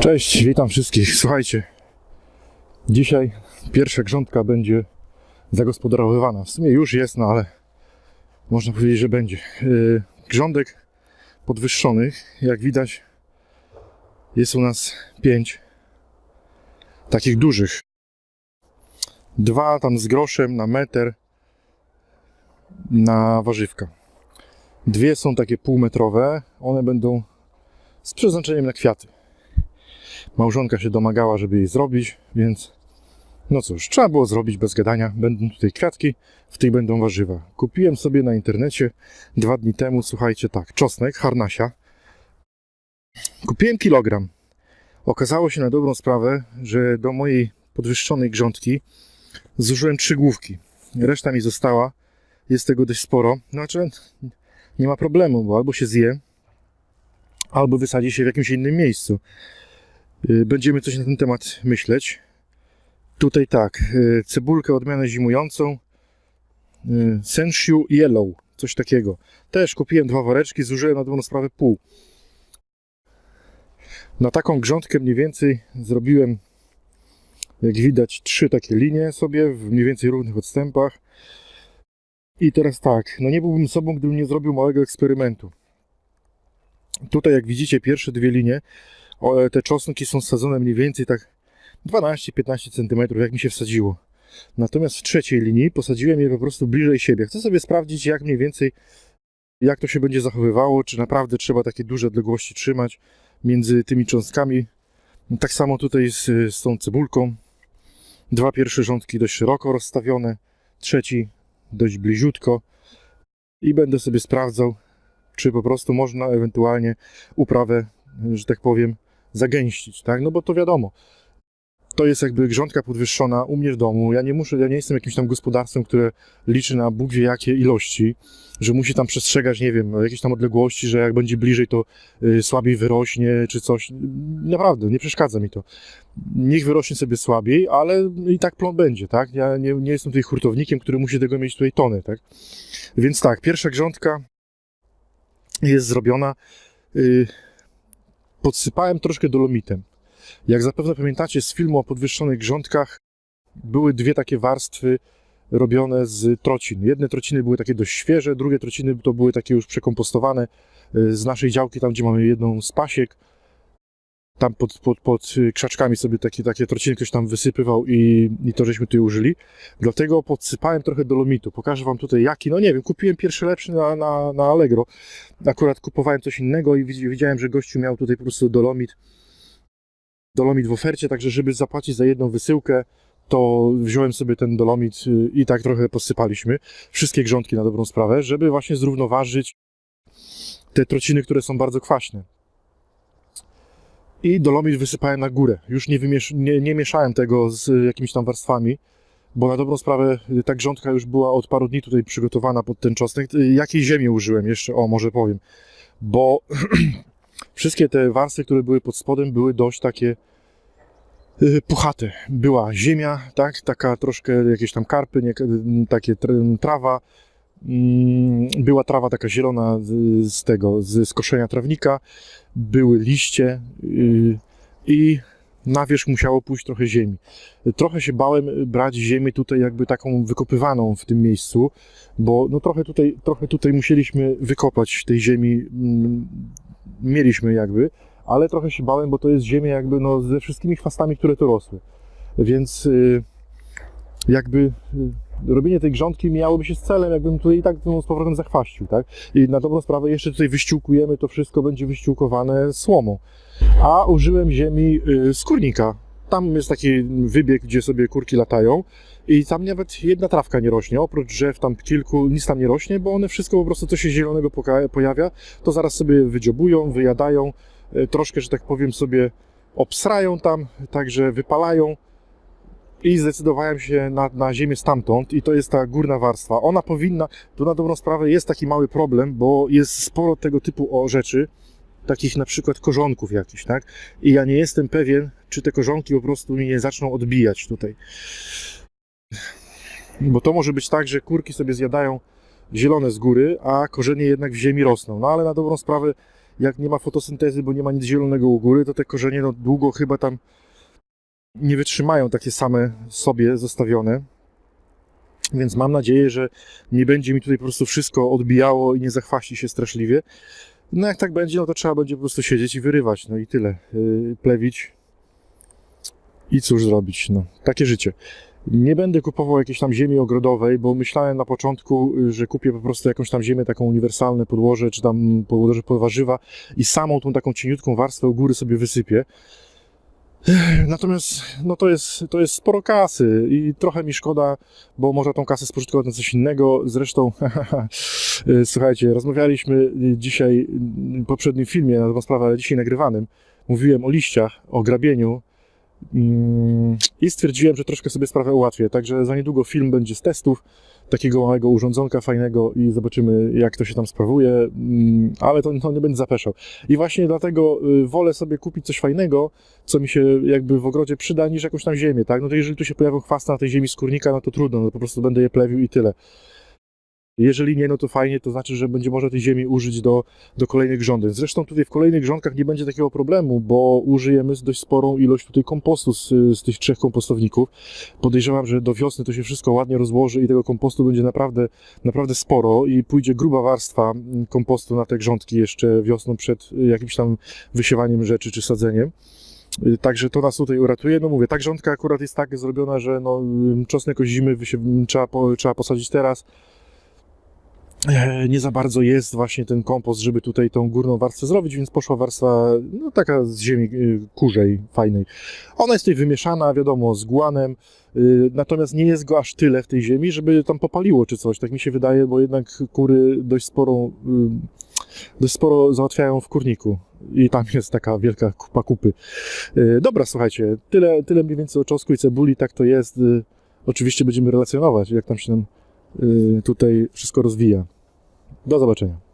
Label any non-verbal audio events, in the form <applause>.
Cześć, witam wszystkich. Słuchajcie, dzisiaj pierwsza grządka będzie zagospodarowywana. W sumie już jest, no ale można powiedzieć, że będzie. Yy, Grządek podwyższonych, jak widać, jest u nas pięć takich dużych. Dwa tam z groszem na meter na warzywka. Dwie są takie półmetrowe, one będą z przeznaczeniem na kwiaty. Małżonka się domagała, żeby jej zrobić, więc no cóż, trzeba było zrobić bez gadania. Będą tutaj kwiatki, w tych będą warzywa. Kupiłem sobie na internecie dwa dni temu, słuchajcie, tak, czosnek, harnasia. Kupiłem kilogram. Okazało się na dobrą sprawę, że do mojej podwyższonej grządki zużyłem trzy główki. Reszta mi została. Jest tego dość sporo. Znaczy, nie ma problemu, bo albo się zje, albo wysadzi się w jakimś innym miejscu. Y, Będziemy coś na ten temat myśleć. Tutaj tak, y, cebulkę odmianę zimującą, y, Sensiu Yellow, coś takiego. Też kupiłem dwa woreczki, zużyłem na dobrą sprawę pół. Na taką grządkę mniej więcej zrobiłem, jak widać, trzy takie linie sobie w mniej więcej równych odstępach. I teraz tak, no nie byłbym sobą, gdybym nie zrobił małego eksperymentu. Tutaj, jak widzicie, pierwsze dwie linie, te czosnki są sadzone mniej więcej tak 12-15 cm, jak mi się wsadziło. Natomiast w trzeciej linii posadziłem je po prostu bliżej siebie. Chcę sobie sprawdzić, jak mniej więcej, jak to się będzie zachowywało, czy naprawdę trzeba takie duże odległości trzymać między tymi cząstkami. Tak samo tutaj z, z tą cebulką. Dwa pierwsze rządki dość szeroko rozstawione, trzeci dość bliziutko. I będę sobie sprawdzał, czy po prostu można ewentualnie uprawę, że tak powiem, zagęścić, tak? No bo to wiadomo, to jest jakby grządka podwyższona u mnie w domu. Ja nie muszę, ja nie jestem jakimś tam gospodarstwem, które liczy na Bóg wie jakie ilości, że musi tam przestrzegać, nie wiem, jakieś tam odległości, że jak będzie bliżej, to y, słabiej wyrośnie, czy coś. Naprawdę, nie przeszkadza mi to. Niech wyrośnie sobie słabiej, ale i tak plon będzie, tak? Ja nie, nie jestem tutaj hurtownikiem, który musi tego mieć tutaj tony, tak? Więc tak, pierwsza grządka jest zrobiona. Y, podsypałem troszkę dolomitem. Jak zapewne pamiętacie z filmu o podwyższonych grządkach, były dwie takie warstwy robione z trocin. Jedne trociny były takie dość świeże, drugie trociny to były takie już przekompostowane y, z naszej działki, tam gdzie mamy jedną z pasiek. Tam pod, pod, pod krzaczkami sobie takie, takie trociny ktoś tam wysypywał i, i to żeśmy tutaj użyli. Dlatego podsypałem trochę dolomitu. Pokażę Wam tutaj jaki. No nie wiem, kupiłem pierwszy lepszy na, na, na Allegro. Akurat kupowałem coś innego i widzi- widziałem, że gościu miał tutaj po prostu dolomit dolomit w ofercie, także żeby zapłacić za jedną wysyłkę, to wziąłem sobie ten dolomit y, i tak trochę posypaliśmy. Wszystkie grządki na dobrą sprawę, żeby właśnie zrównoważyć te trociny, które są bardzo kwaśne. I dolomit wysypałem na górę. Już nie, wymiesz- nie, nie mieszałem tego z jakimiś tam warstwami, bo na dobrą sprawę y, ta grządka już była od paru dni tutaj przygotowana pod ten czosnek. Y, Jakiej ziemi użyłem jeszcze? O, może powiem. Bo <clears throat> wszystkie te warstwy, które były pod spodem, były dość takie y, puchate. Była ziemia, tak, taka troszkę jakieś tam karpy, nie, takie tr- trawa. Mm, Była trawa taka zielona z, tego, z skoszenia trawnika. Były liście y, i na wierzch musiało pójść trochę ziemi. Trochę się bałem brać ziemię tutaj jakby taką wykopywaną w tym miejscu, bo no trochę tutaj, trochę tutaj musieliśmy wykopać tej ziemi, mm, mieliśmy jakby, ale trochę się bałem, bo to jest ziemia jakby no ze wszystkimi chwastami, które tu rosły. Więc y, jakby y, robienie tej grządki miałoby się z celem, jakbym tutaj i tak z powrotem zachwaścił, tak? I na dobrą sprawę jeszcze tutaj wyściółkujemy, to wszystko będzie wyściółkowane słomą. A użyłem ziemi y, z kurnika. Tam jest taki wybieg, gdzie sobie kurki latają i tam nawet jedna trawka nie rośnie. Oprócz drzew tam kilku, nic tam nie rośnie, bo one wszystko po prostu, co się zielonego pojawia, to zaraz sobie wydziobują, wyjadają, y, troszkę, że tak powiem, sobie obsrają tam, także wypalają i zdecydowałem się na, na ziemię stamtąd i to jest ta górna warstwa. Ona powinna, tu na dobrą sprawę jest taki mały problem, bo jest sporo tego typu o rzeczy, takich na przykład korzonków jakichś, tak? I ja nie jestem pewien, czy te korzonki po prostu mi nie zaczną odbijać tutaj. Bo to może być tak, że kurki sobie zjadają zielone z góry, a korzenie jednak w ziemi rosną. No ale na dobrą sprawę, jak nie ma fotosyntezy, bo nie ma nic zielonego u góry, to te korzenie no, długo chyba tam nie wytrzymają takie same sobie zostawione. Więc mam nadzieję, że nie będzie mi tutaj po prostu wszystko odbijało i nie zachwaści się straszliwie. No jak tak będzie, no to trzeba będzie po prostu siedzieć i wyrywać, no i tyle. Yy, plewić i cóż zrobić, no. Takie życie. Nie będę kupował jakiejś tam ziemi ogrodowej, bo myślałem na początku, y, że kupię po prostu jakąś tam ziemię, taką uniwersalne podłoże, czy tam podłoże pod warzywa i samą tą taką cieniutką warstwę u góry sobie wysypię. Natomiast no to, jest, to jest sporo kasy i trochę mi szkoda, bo można tą kasę spożytkować na coś innego. Zresztą, y, <laughs> słuchajcie, rozmawialiśmy dzisiaj w poprzednim filmie na tą sprawę, ale dzisiaj nagrywanym. Mówiłem o liściach, o grabieniu i stwierdziłem, że troszkę sobie sprawę ułatwię. Także za niedługo film będzie z testów takiego małego urządzonka fajnego i zobaczymy, jak to się tam sprawuje, Mm, ale to, to nie będę zapeszał. I właśnie dlatego y, wolę sobie kupić coś fajnego, co mi się jakby w ogrodzie przyda, niż jakąś tam ziemię, tak? No to jeżeli tu się pojawią chwasta na tej ziemi skórnika, no to trudno, no po prostu będę je plewił i tyle. Jeżeli nie, no to fajnie, to znaczy, że będzie można tej ziemi użyć do, do kolejnych rządzeń. Zresztą tutaj w kolejnych grządkach nie będzie takiego problemu, bo użyjemy dość sporą ilość tutaj kompostu z, z tych trzech kompostowników. Podejrzewam, że do wiosny to się wszystko ładnie rozłoży i tego kompostu będzie naprawdę, naprawdę sporo i pójdzie gruba warstwa mm, kompostu na te grządki jeszcze wiosną przed y, jakimś tam wysiewaniem rzeczy czy sadzeniem. Y, Także to nas tutaj uratuje. No mówię, ta grządka akurat jest tak zrobiona, że no, y, czosnek zimy trzeba, trzeba posadzić teraz. E, Nie za bardzo jest właśnie ten kompost, żeby tutaj tą górną warstwę zrobić, więc poszła warstwa no, taka z ziemi y, kurzej, fajnej. Ona jest tutaj wymieszana, wiadomo, z guanem, y, natomiast nie jest go aż tyle w tej ziemi, żeby tam popaliło czy coś, tak mi się wydaje, bo jednak kury dość sporą, y, dość sporo załatwiają w kurniku i tam jest taka wielka kupa kupy. Dobra, słuchajcie, tyle, tyle mniej więcej o czosnku i cebuli, tak to jest. Oczywiście będziemy relacjonować, jak tam się nam tutaj wszystko rozwija. Do zobaczenia.